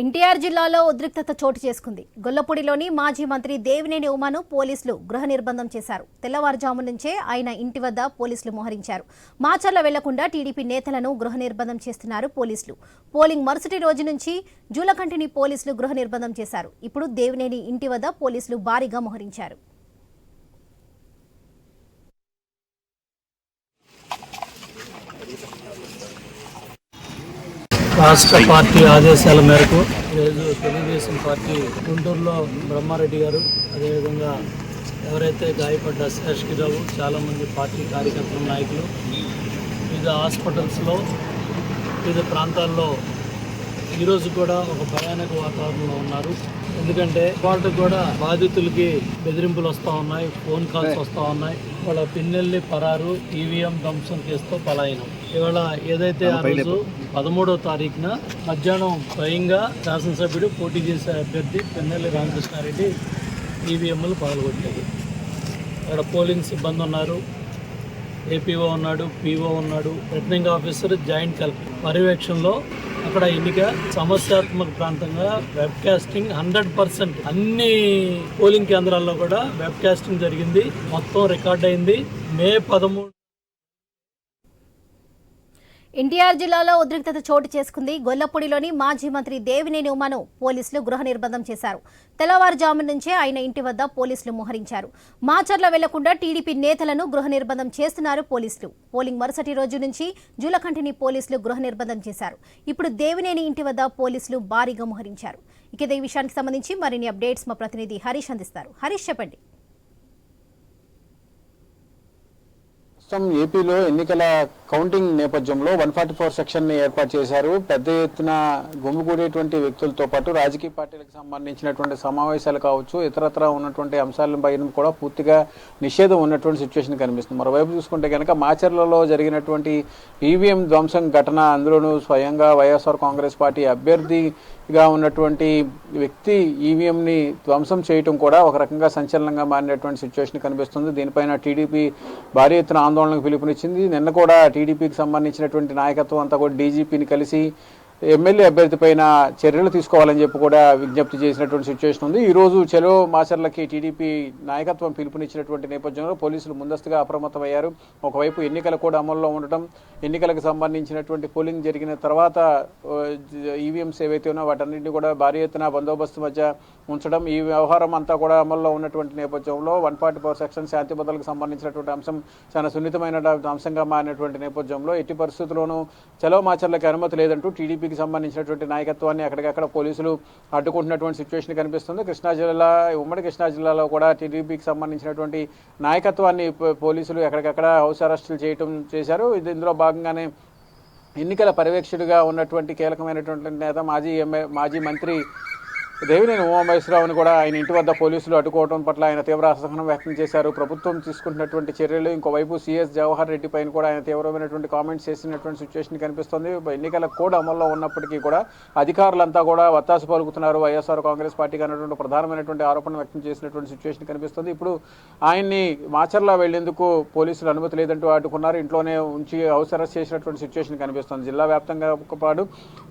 ఎన్టీఆర్ జిల్లాలో ఉద్రిక్తత చోటు చేసుకుంది. గొల్లపూడిలోని మాజీ మంత్రి దేవినేని ఉమాను పోలీసులు గృహ నిర్బంధం చేశారు. తెల్లవారుజాము నుంచే ఆయన ఇంటి వద్ద పోలీసులు మోహరించారు. మాచర్ల వెళ్ళకుండా టీడీపీ నేతలను గృహ నిర్బంధం చేస్తున్నారు పోలీసులు. పోలింగ్ మరుసటి రోజు నుంచి జూలకంటిని పోలీసులు గృహ నిర్బంధం చేశారు. ఇప్పుడు దేవినేని ఇంటి వద్ద పోలీసులు భారీగా మోహరించారు. రాష్ట్ర పార్టీ ఆదేశాల మేరకు ఈరోజు తెలుగుదేశం పార్టీ గుంటూరులో బ్రహ్మారెడ్డి గారు అదేవిధంగా ఎవరైతే గాయపడ్డ శేషగిరావు చాలామంది పార్టీ కార్యకర్తలు నాయకులు వివిధ హాస్పిటల్స్లో వివిధ ప్రాంతాల్లో ఈరోజు కూడా ఒక భయానక వాతావరణంలో ఉన్నారు. ఎందుకంటే వాళ్ళకి కూడా బాధితులకి బెదిరింపులు వస్తూ ఉన్నాయి ఫోన్ కాల్స్ వస్తూ ఉన్నాయి. వాళ్ళ పిన్నెల్లి పరారు ఈవీఎం ధ్వంసం కేసుతో పలాయనం. ఇవాళ ఏదైతే ఆ రోజు పదమూడవ తారీఖున మధ్యాహ్నం స్వయంగా శాసనసభ్యుడు పోటీ చేసే అభ్యర్థి పిన్నెల్లి రామకృష్ణారెడ్డి ఈవీఎంలు పగలగొట్టారు. అక్కడ పోలింగ్ సిబ్బంది ఉన్నారు. ఏపీఓ ఉన్నాడు పీఓ ఉన్నాడు రిటర్నింగ్ ఆఫీసర్ జాయింట్ కలెక్టర్. పర్యవేక్షణలో అక్కడ ఎన్నిక సమస్యాత్మక ప్రాంతంగా వెబ్ కాస్టింగ్ హండ్రెడ్ పర్సెంట్ అన్ని పోలింగ్ కేంద్రాల్లో కూడా వెబ్ కాస్టింగ్ జరిగింది. మొత్తం రికార్డ్ అయింది. మే పదమూడు ఎన్టీఆర్ జిల్లాలో ఉద్రిక్తత చోటు చేసుకుంది గొల్లపూడిలోని మాజీ మంత్రి దేవినేని ఉమాను పోలీసులు గృహ నిర్బంధం చేశారు. తెల్లవారుజాము నుంచే ఆయన ఇంటి వద్ద పోలీసులు మోహరించారు. మాచర్ల వెళ్ళకుండా టీడీపీ నేతలను గృహ నిర్బంధం చేస్తున్నారు పోలీసులు. పోలింగ్ మరుసటి రోజు నుంచి జూలకంఠిని పోలీసులు గృహ నిర్బంధం చేశారు. ఇప్పుడు దేవినేని ఇంటి వద్ద పోలీసులు భారీగా మోహరించారు. ఇక ఈ విషయానికి సంబంధించి మరిన్ని అప్డేట్స్ మా ప్రతినిధి హరీష్ అందిస్తారు. హరీష్ చెప్పండి. ప్రస్తుతం ఏపీలో ఎన్నికల కౌంటింగ్ నేపథ్యంలో వన్ ఫార్టీ ఫోర్ సెక్షన్ని ఏర్పాటు చేశారు. పెద్ద ఎత్తున గుమిగూడేటువంటి వ్యక్తులతో పాటు రాజకీయ పార్టీలకు సంబంధించినటువంటి సమావేశాలు కావచ్చు ఇతరత్ర ఉన్నటువంటి అంశాలపైన కూడా పూర్తిగా నిషేధం ఉన్నటువంటి సిచ్యువేషన్ కనిపిస్తుంది. మరోవైపు చూసుకుంటే కనుక మాచర్లలో జరిగినటువంటి ఈవీఎం ధ్వంసం ఘటన అందులోనూ స్వయంగా వైఎస్ఆర్ కాంగ్రెస్ పార్టీ అభ్యర్థి గా ఉన్నటువంటి వ్యక్తి ఈవీఎంని ధ్వంసం చేయటం కూడా ఒక రకంగా సంచలనంగా మారినటువంటి సిచ్యువేషన్ కనిపిస్తుంది. దీనిపైన టీడీపీ భారీ ఎత్తున ఆందోళనకు పిలుపునిచ్చింది. నిన్న కూడా టీడీపీకి సంబంధించినటువంటి నాయకత్వం అంతా కూడా డీజీపీని కలిసి ఎమ్మెల్యే అభ్యర్థి పైన చర్యలు తీసుకోవాలని చెప్పి కూడా విజ్ఞప్తి చేసినటువంటి సిచ్యువేషన్ ఉంది. ఈ రోజు చెలో మాచర్లకి టీడీపీ నాయకత్వం పిలుపునిచ్చినటువంటి నేపథ్యంలో పోలీసులు ముందస్తుగా అప్రమత్తమయ్యారు. ఒకవైపు ఎన్నికలు కూడా అమల్లో ఉండటం ఎన్నికలకు సంబంధించినటువంటి పోలింగ్ జరిగిన తర్వాత ఈవీఎంస్ ఏవైతే ఉన్నాయో వాటన్నింటినీ కూడా భారీ ఎత్తున బందోబస్తు మధ్య ఉంచడం ఈ వ్యవహారం అంతా కూడా అమల్లో ఉన్నటువంటి నేపథ్యంలో వన్ ఫార్టీ ఫోర్ సెక్షన్ శాంతి భద్రతలకు సంబంధించినటువంటి అంశం చాలా సున్నితమైన అంశంగా మారినటువంటి నేపథ్యంలో ఎట్టి పరిస్థితుల్లోనూ చలో మాచర్లకి అనుమతి లేదంటూ టీడీపీకి సంబంధించినటువంటి నాయకత్వాన్ని అక్కడికక్కడ పోలీసులు అడ్డుకుంటున్నటువంటి సిచ్యువేషన్ కనిపిస్తుంది. కృష్ణా జిల్లా ఉమ్మడి కృష్ణా జిల్లాలో కూడా టీడీపీకి సంబంధించినటువంటి నాయకత్వాన్ని పోలీసులు ఎక్కడికక్కడ హౌస్ అరెస్టులు చేయటం చేశారు. ఇది ఇందులో భాగంగానే ఎన్నికల పర్యవేక్షకుడిగా ఉన్నటువంటి కీలకమైనటువంటి నేత మాజీ ఎంఏ మాజీ మంత్రి దేవినేని ఉమామహేశ్వరరావుని కూడా ఆయన ఇంటి వద్ద పోలీసులు అడ్డుకోవడం పట్ల ఆయన తీవ్ర అసహనం వ్యక్తం చేశారు. ప్రభుత్వం తీసుకుంటున్నటువంటి చర్యలు ఇంకోవైపు సీఎస్ జవహర్ రెడ్డి పైన కూడా ఆయన తీవ్రమైనటువంటి కామెంట్స్ చేసినటువంటి సిచ్యువేషన్ కనిపిస్తుంది. ఎన్నికల కోడ్ అమల్లో ఉన్నప్పటికీ కూడా అధికారులంతా కూడా వత్తాసు పలుకుతున్నారు. వైఎస్ఆర్ కాంగ్రెస్ పార్టీకి అన్నటువంటి ప్రధానమైనటువంటి ఆరోపణ వ్యక్తం చేసినటువంటి సిచ్యువేషన్ కనిపిస్తుంది. ఇప్పుడు ఆయన్ని మాచర్లా వెళ్ళేందుకు పోలీసులు అనుమతి లేదంటూ అడ్డుకున్నారు. ఇంట్లోనే ఉంచి హౌస్ అరెస్ట్ చేసినటువంటి సిచ్యువేషన్ కనిపిస్తుంది. జిల్లా వ్యాప్తంగా పాటు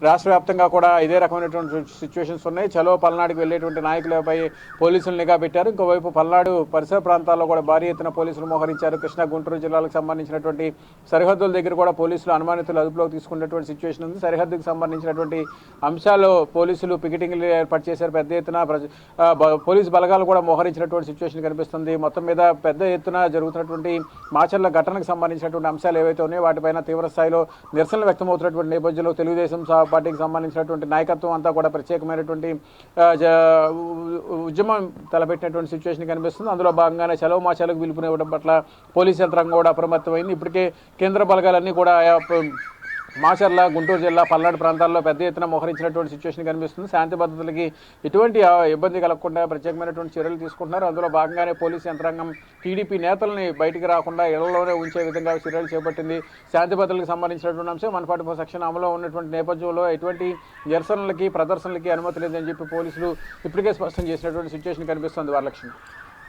రాష్ట్ర వ్యాప్తంగా కూడా ఇదే రకమైనటువంటి సిచ్యువేషన్స్ ఉన్నాయి. చలో పల్నాడుకు వెళ్ళేటువంటి నాయకులపై పోలీసులు నిఘా పెట్టారు. ఇంకోవైపు పల్నాడు పరిసర ప్రాంతాల్లో కూడా భారీ ఎత్తున పోలీసులు మోహరించారు. కృష్ణా గుంటూరు జిల్లాలకు సంబంధించినటువంటి సరిహద్దుల దగ్గర కూడా పోలీసులు అనుమానితులు అదుపులోకి తీసుకున్నటువంటి సిచ్యువేషన్ ఉంది. సరిహద్దుకు సంబంధించినటువంటి అంశాలు పోలీసులు పికెటింగ్లు ఏర్పాటు చేశారు. పెద్ద ఎత్తున పోలీసు బలగాలు కూడా మోహరించినటువంటి సిచ్యువేషన్ కనిపిస్తుంది. మొత్తం మీద పెద్ద ఎత్తున జరుగుతున్నటువంటి మాచర్ల ఘటనకు సంబంధించినటువంటి అంశాలు ఏవైతే ఉన్నాయో వాటిపైన తీవ్ర స్థాయిలో నిరసనలు వ్యక్తమవుతున్నటువంటి నేపథ్యంలో తెలుగుదేశం పార్టీకి సంబంధించినటువంటి నాయకత్వం అంతా కూడా ప్రత్యేకమైనటువంటి ఉద్యమం తలపెట్టినటువంటి సిచ్యువేషన్ కనిపిస్తుంది. అందులో భాగంగానే సెలవు మాచాలకు పిలుపునివ్వడం పట్ల పోలీస్ యంత్రాంగం కూడా అప్రమత్తమైంది. ఇప్పటికే కేంద్ర బలగాలన్నీ కూడా ఆయా మాచర్ల గుంటూరు జిల్లా పల్నాడు ప్రాంతాల్లో పెద్ద ఎత్తున మోహరించినటువంటి సిచ్యువేషన్ కనిపిస్తుంది. శాంతి భద్రతలకి ఎటువంటి ఇబ్బంది కలగకుండా ప్రత్యేకమైనటువంటి చర్యలు తీసుకుంటున్నారు. అందులో భాగంగానే పోలీసు యంత్రాంగం టీడీపీ నేతల్ని బయటికి రాకుండా ఇళ్ళలోనే ఉంచే విధంగా చర్యలు చేపట్టింది. శాంతి భద్రతలకు సంబంధించినటువంటి అంశం మనపాటి సెక్షన్ అమలు ఉన్నటువంటి నేపథ్యంలో ఎటువంటి నిరసనలకి ప్రదర్శనలకి అనుమతి లేదని చెప్పి పోలీసులు ఇప్పటికే స్పష్టం చేసినటువంటి సిచ్యువేషన్ కనిపిస్తుంది. Varalakshmi.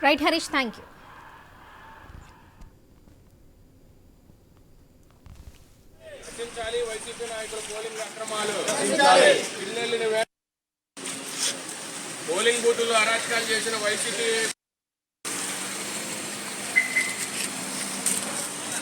Right Harish thank you polling అక్రమాలు పిల్లల్ని పోలింగ్ అరాచకాలు చేసిన వైసీపీ